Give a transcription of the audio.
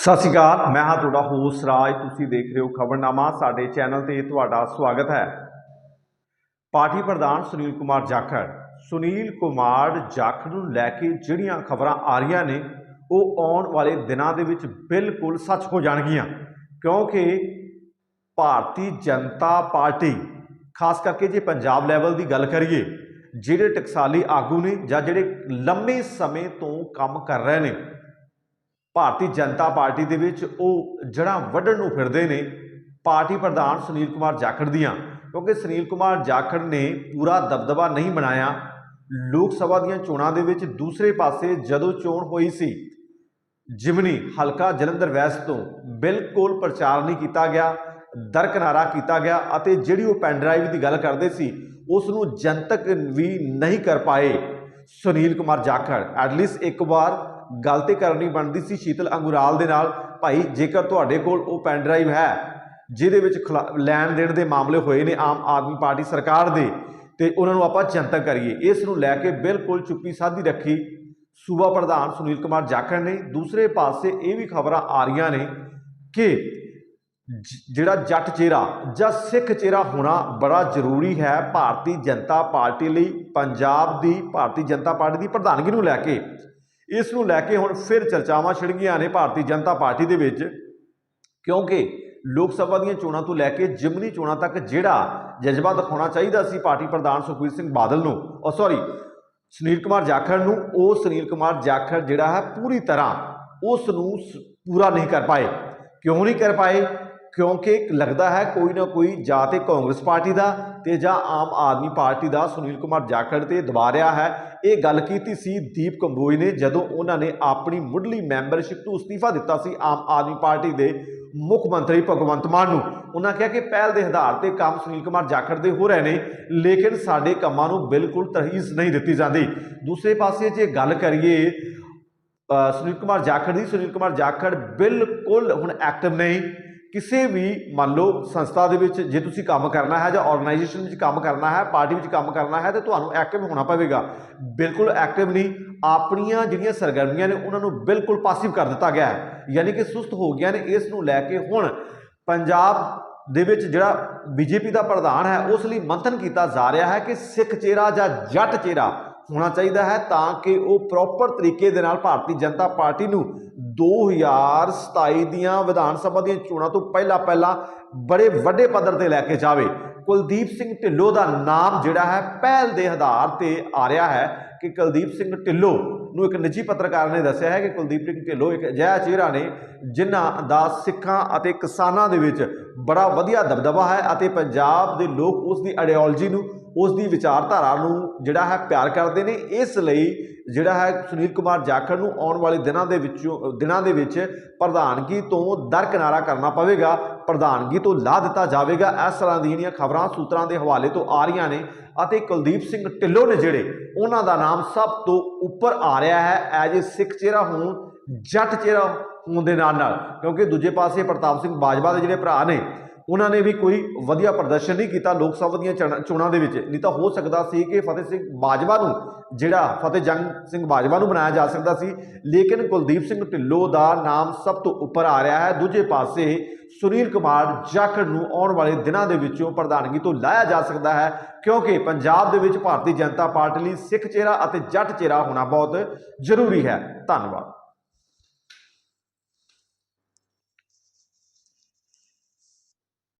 ਸਤਿ ਸ਼੍ਰੀ ਅਕਾਲ, ਮੈਂ ਹਾਂ ਤੁਹਾਡਾ ਹੋਸ ਰਾਜ, ਤੁਸੀਂ ਦੇਖ ਰਹੇ ਹੋ ਖਬਰਨਾਮਾ, ਸਾਡੇ ਚੈਨਲ ਤੇ ਤੁਹਾਡਾ ਸਵਾਗਤ ਹੈ। ਪਾਰਟੀ ਪ੍ਰਧਾਨ ਸੁਨੀਲ ਕੁਮਾਰ ਜਾਖੜ, ਸੁਨੀਲ ਕੁਮਾਰ ਜਾਖੜ ਨੂੰ ਲੈ ਕੇ ਜਿਹੜੀਆਂ ਖਬਰਾਂ ਆ ਰਹੀਆਂ ਨੇ, ਉਹ ਆਉਣ ਵਾਲੇ ਦਿਨਾਂ ਦੇ ਵਿੱਚ ਬਿਲਕੁਲ ਸੱਚ ਹੋ ਜਾਣਗੀਆਂ, ਕਿਉਂਕਿ ਭਾਰਤੀ ਜਨਤਾ ਪਾਰਟੀ, ਖਾਸ ਕਰਕੇ ਜੇ ਪੰਜਾਬ ਲੈਵਲ ਦੀ ਗੱਲ ਕਰੀਏ, ਜਿਹੜੇ ਟਕਸਾਲੀ ਆਗੂ ਨੇ ਜਾਂ ਜਿਹੜੇ ਲੰਮੇ ਸਮੇਂ ਤੋਂ ਕੰਮ ਕਰ ਰਹੇ ਨੇ ਭਾਰਤੀ ਜਨਤਾ ਪਾਰਟੀ ਦੇ ਵਿੱਚ ਉਹ ਜੜ੍ਹਾਂ ਵੱਢਣ ਨੂੰ ਫਿਰਦੇ ਨੇ। ਪਾਰਟੀ ਪ੍ਰਧਾਨ ਸੁਨੀਲ ਕੁਮਾਰ ਜਾਖੜ ਦੀਆਂ, ਕਿਉਂਕਿ ਸੁਨੀਲ ਕੁਮਾਰ ਜਾਖੜ ਨੇ ਪੂਰਾ ਦਬਦਬਾ ਨਹੀਂ ਬਣਾਇਆ ਲੋਕ ਸਭਾ ਦੀਆਂ ਚੋਣਾਂ ਦੇ ਵਿੱਚ ਦੂਸਰੇ ਪਾਸੇ ਜਦੋਂ ਚੋਣ ਹੋਈ ਸੀ, ਜਿਮਨੀ ਹਲਕਾ ਜਲੰਧਰ ਵੈਸਟ ਤੋਂ ਬਿਲਕੁਲ ਪ੍ਰਚਾਰ ਨਹੀਂ ਕੀਤਾ ਗਿਆ, ਦਰਕਨਾਰਾ ਕੀਤਾ ਗਿਆ ਅਤੇ ਜਿਹੜੀ ਉਹ ਪੈਨ ਡਰਾਈਵ ਦੀ ਗੱਲ ਕਰਦੇ ਸੀ, ਉਸ ਨੂੰ ਜਨਤਕ ਵੀ ਨਹੀਂ ਕਰ ਪਾਏ। ਸੁਨੀਲ ਕੁਮਾਰ ਜਾਖੜ ਐਟਲੀਸਟ ਇੱਕ ਵਾਰ ਗੱਲ ਤੇ ਕਰਨੀ ਬਣਦੀ ਸੀ ਸ਼ੀਤਲ ਅੰਗੁਰਾਲ ਦੇ ਨਾਲ। ਭਾਈ, ਜੇਕਰ ਤੁਹਾਡੇ ਕੋਲ ਉਹ ਪੈਨ ਡਰਾਈਵ ਹੈ, ਜਿਹਦੇ ਵਿੱਚ ਖਿਲਾ- ਲੈਣ ਦੇਣ ਦੇ ਮਾਮਲੇ ਹੋਏ ਨੇ ਆਮ ਆਦਮੀ ਪਾਰਟੀ ਸਰਕਾਰ ਦੇ, ਤੇ ਉਹਨਾਂ ਨੂੰ ਆਪਾਂ ਚਿੰਤਕ ਕਰੀਏ। ਇਸ ਨੂੰ ਲੈ ਕੇ ਬਿਲਕੁਲ ਚੁੱਪੀ ਸਾਧੀ ਰੱਖੀ ਸੂਬਾ ਪ੍ਰਧਾਨ ਸੁਨੀਲ ਕੁਮਾਰ ਜਾਖੜ ਨੇ। ਦੂਸਰੇ ਪਾਸੇ ਇਹ ਵੀ ਖਬਰਾਂ ਆ ਰਹੀਆਂ ਨੇ ਕਿ ਜਿਹੜਾ ਜੱਟ ਚਿਹਰਾ ਜਾਂ ਸਿੱਖ ਚਿਹਰਾ ਹੋਣਾ ਬੜਾ ਜ਼ਰੂਰੀ ਹੈ ਭਾਰਤੀ ਜਨਤਾ ਪਾਰਟੀ ਲਈ, ਪੰਜਾਬ ਦੀ, ਭਾਰਤੀ ਜਨਤਾ ਪਾਰਟੀ ਦੀ ਪ੍ਰਧਾਨਗੀ ਨੂੰ ਲੈ ਕੇ। ਇਸ ਨੂੰ ਲੈ ਕੇ ਹੁਣ ਫਿਰ ਚਰਚਾਵਾਂ ਛਿੜ ਗਈਆਂ ਨੇ ਭਾਰਤੀ ਜਨਤਾ ਪਾਰਟੀ ਦੇ ਵਿੱਚ, ਕਿਉਂਕਿ ਲੋਕ ਸਭਾ ਦੀਆਂ ਚੋਣਾਂ ਤੋਂ ਲੈ ਕੇ ਜਿਮਨੀ ਚੋਣਾਂ ਤੱਕ ਜਿਹੜਾ ਜਜ਼ਬਾ ਦਿਖਾਉਣਾ ਚਾਹੀਦਾ ਸੀ ਪਾਰਟੀ ਪ੍ਰਧਾਨ ਸੁਖਬੀਰ ਸਿੰਘ ਬਾਦਲ ਨੂੰ ਔਰ ਸੌਰੀ ਸੁਨੀਲ ਕੁਮਾਰ ਜਾਖੜ ਨੂੰ, ਉਹ ਸੁਨੀਲ ਕੁਮਾਰ ਜਾਖੜ ਜਿਹੜਾ ਹੈ ਪੂਰੀ ਤਰ੍ਹਾਂ ਉਸ ਨੂੰ ਸ- ਪੂਰਾ ਨਹੀਂ ਕਰ ਪਾਏ। ਕਿਉਂ ਨਹੀਂ ਕਰ ਪਾਏ? ਕਿਉਂਕਿ ਲੱਗਦਾ ਹੈ ਕੋਈ ਨਾ ਕੋਈ ਜਾਂ ਤੇ ਕਾਂਗਰਸ ਪਾਰਟੀ ਦਾ ਤੇ ਜਾਂ ਆਮ ਆਦਮੀ ਪਾਰਟੀ ਦਾ ਸੁਨੀਲ ਕੁਮਾਰ ਜਾਖੜ ਤੇ ਦਬਾ ਰਿਹਾ ਹੈ। ਇਹ ਗੱਲ ਕੀਤੀ ਸੀ ਦੀਪ ਕੰਬੋਜ ਨੇ ਜਦੋਂ ਉਹਨਾਂ ਨੇ ਆਪਣੀ ਮੁੱਢਲੀ ਮੈਂਬਰਸ਼ਿਪ ਤੋਂ ਅਸਤੀਫਾ ਦਿੱਤਾ ਸੀ ਆਮ ਆਦਮੀ ਪਾਰਟੀ ਦੇ ਮੁੱਖ ਮੰਤਰੀ ਭਗਵੰਤ ਮਾਨ ਨੂੰ। ਉਹਨਾਂ ਕਿਹਾ ਕਿ ਪਹਿਲ ਦੇ ਆਧਾਰ ਤੇ ਕੰਮ ਸੁਨੀਲ ਕੁਮਾਰ ਜਾਖੜ ਦੇ ਹੋ ਰਹੇ ਨੇ, ਲੇਕਿਨ ਸਾਡੇ ਕੰਮਾਂ ਨੂੰ ਬਿਲਕੁਲ ਤਰਹੀਸ ਨਹੀਂ ਦਿੱਤੀ ਜਾਂਦੀ। ਦੂਸਰੇ ਪਾਸੇ ਜੇ ਗੱਲ ਕਰੀਏ ਸੁਨੀਲ ਕੁਮਾਰ ਜਾਖੜ ਦੀ, ਸੁਨੀਲ ਕੁਮਾਰ ਜਾਖੜ ਬਿਲਕੁਲ ਹੁਣ ਐਕਟਿਵ ਨਹੀਂ। ਕਿਸੇ ਵੀ, ਮੰਨ ਲਓ, ਸੰਸਥਾ ਦੇ ਵਿੱਚ ਜੇ ਤੁਸੀਂ ਕੰਮ ਕਰਨਾ ਹੈ ਜਾਂ ਆਰਗੇਨਾਈਜੇਸ਼ਨ ਵਿੱਚ ਕੰਮ ਕਰਨਾ ਹੈ ਪਾਰਟੀ ਵਿੱਚ ਕੰਮ ਕਰਨਾ ਹੈ, ਤੇ ਤੁਹਾਨੂੰ ਐਕਟਿਵ ਹੋਣਾ ਪਵੇਗਾ। ਬਿਲਕੁਲ ਐਕਟਿਵ ਨਹੀਂ, ਆਪਣੀਆਂ ਜਿਹੜੀਆਂ ਸਰਗਰਮੀਆਂ ਨੇ, ਉਹਨਾਂ ਨੂੰ ਬਿਲਕੁਲ ਪਾਸਿਵ ਕਰ ਦਿੱਤਾ ਗਿਆ ਹੈ। ਯਾਨੀ ਕਿ ਸੁਸਤ ਹੋ ਗਿਆ ਨੇ, ਇਸ ਨੂੰ ਲੈ ਕੇ ਹੁਣ ਪੰਜਾਬ ਦੇ ਵਿੱਚ ਜਿਹੜਾ ਬੀਜੇਪੀ ਦਾ ਪ੍ਰਧਾਨ ਹੈ, ਉਸ ਲਈ ਮੰਥਨ ਕੀਤਾ ਜਾ ਰਿਹਾ ਹੈ ਕਿ ਸਿੱਖ ਚਿਹਰਾ ਜਾਂ ਜੱਟ ਚਿਹਰਾ ਹੋਣਾ ਚਾਹੀਦਾ ਹੈ ਤਾਂ ਕਿ ਉਹ ਪ੍ਰੋਪਰ ਤਰੀਕੇ ਦੇ ਨਾਲ ਭਾਰਤੀ ਜਨਤਾ ਪਾਰਟੀ ਨੂੰ 2027 ਦੀਆਂ ਵਿਧਾਨ ਸਭਾ ਦੀਆਂ ਚੋਣਾਂ ਤੋਂ ਪਹਿਲਾਂ ਪਹਿਲਾਂ ਬੜੇ ਵੱਡੇ ਪੱਧਰ ਤੇ ਲੈ ਕੇ ਜਾਵੇ। ਕੁਲਦੀਪ ਸਿੰਘ ਢਿੱਲੋਂ ਦਾ ਨਾਮ ਜਿਹੜਾ ਹੈ, ਪਹਿਲ ਦੇ ਆਧਾਰ ਤੇ ਆ ਰਿਹਾ ਹੈ ਕਿ ਕੁਲਦੀਪ ਸਿੰਘ ਢਿੱਲੋਂ ਨੂੰ ਇੱਕ ਨਿੱਜੀ ਪੱਤਰਕਾਰ ਨੇ ਦੱਸਿਆ ਹੈ ਕਿ ਕੁਲਦੀਪ ਸਿੰਘ ਢਿੱਲੋਂ ਇੱਕ ਅਜਿਹਾ ਚਿਹਰਾ ਨੇ ਜਿਨ੍ਹਾਂ ਦਾ ਸਿੱਖਾਂ ਅਤੇ ਕਿਸਾਨਾਂ ਦੇ ਵਿੱਚ ਬੜਾ ਵਧੀਆ ਦਬਦਬਾ ਹੈ ਅਤੇ ਪੰਜਾਬ ਦੇ ਲੋਕ ਉਸ ਦੀ ਆਈਡੀਓਲੋਜੀ ਨੂੰ ਉਸ ਦੀ ਵਿਚਾਰਧਾਰਾ ਨੂੰ ਜਿਹੜਾ ਹੈ ਪਿਆਰ ਕਰਦੇ ਨੇ, ਇਸ ਲਈ ਜਿਹੜਾ ਹੈ ਸੁਨੀਲ ਕੁਮਾਰ ਜਾਖੜ ਨੂੰ ਆਉਣ ਵਾਲੇ ਦਿਨਾਂ ਦੇ ਵਿੱਚੋਂ, ਦਿਨਾਂ ਦੇ ਵਿੱਚ ਪ੍ਰਧਾਨਗੀ ਤੋਂ ਦਰਕਿਨਾਰਾ ਕਰਨਾ ਪਵੇਗਾ, ਪ੍ਰਧਾਨਗੀ ਤੋਂ ਲਾ ਦਿੱਤਾ ਜਾਵੇਗਾ। ਇਸ ਤਰ੍ਹਾਂ ਦੀਆਂ ਜਿਹੜੀਆਂ ਖਬਰਾਂ ਸੂਤਰਾਂ ਦੇ ਹਵਾਲੇ ਤੋਂ ਆ ਰਹੀਆਂ ਨੇ ਅਤੇ ਕੁਲਦੀਪ ਸਿੰਘ ਢਿੱਲੋਂ ਨੇ ਜਿਹੜੇ, ਉਹਨਾਂ ਦਾ ਨਾਮ ਸਭ ਤੋਂ ਉੱਪਰ ਆ ਰਿਹਾ ਹੈ ਐਜ ਏ ਸਿੱਖ ਚਿਹਰਾ ਹੋਣ, ਜੱਟ ਚਿਹਰਾ ਹੋਣ ਦੇ ਨਾਲ ਨਾਲ ਕਿਉਂਕਿ ਦੂਜੇ ਪਾਸੇ ਪ੍ਰਤਾਪ ਸਿੰਘ ਬਾਜਵਾ ਦੇ ਜਿਹੜੇ ਭਰਾ ਨੇ ਉਹਨਾਂ ਨੇ ਵੀ ਕੋਈ ਵਧੀਆ ਪ੍ਰਦਰਸ਼ਨ ਨਹੀਂ ਕੀਤਾ ਲੋਕ ਸਭਾ ਦੀਆਂ ਚੋਣਾਂ- ਦੇ ਵਿੱਚ। ਨਹੀਂ ਤਾਂ ਹੋ ਸਕਦਾ ਸੀ ਕਿ ਫਤਿਹ ਸਿੰਘ ਬਾਜਵਾ ਨੂੰ, ਜਿਹੜਾ ਫਤਿਹ ਜੰਗ ਸਿੰਘ ਬਾਜਵਾ ਨੂੰ ਬਣਾਇਆ ਜਾ ਸਕਦਾ ਸੀ, ਲੇਕਿਨ ਕੁਲਦੀਪ ਸਿੰਘ ਢਿੱਲੋਂ ਦਾ ਨਾਮ ਸਭ ਤੋਂ ਉੱਪਰ ਆ ਰਿਹਾ ਹੈ। ਦੂਜੇ ਪਾਸੇ ਸੁਨੀਲ ਕੁਮਾਰ ਜਾਖੜ ਨੂੰ ਆਉਣ ਵਾਲੇ ਦਿਨਾਂ ਦੇ ਵਿੱਚੋਂ ਪ੍ਰਧਾਨਗੀ ਤੋਂ ਲਾਇਆ ਜਾ ਸਕਦਾ ਹੈ, ਕਿਉਂਕਿ ਪੰਜਾਬ ਦੇ ਵਿੱਚ ਭਾਰਤੀ ਜਨਤਾ ਪਾਰਟੀ ਲਈ ਸਿੱਖ ਚਿਹਰਾ ਅਤੇ ਜੱਟ ਚਿਹਰਾ ਹੋਣਾ ਬਹੁਤ ਜ਼ਰੂਰੀ ਹੈ। ਧੰਨਵਾਦ।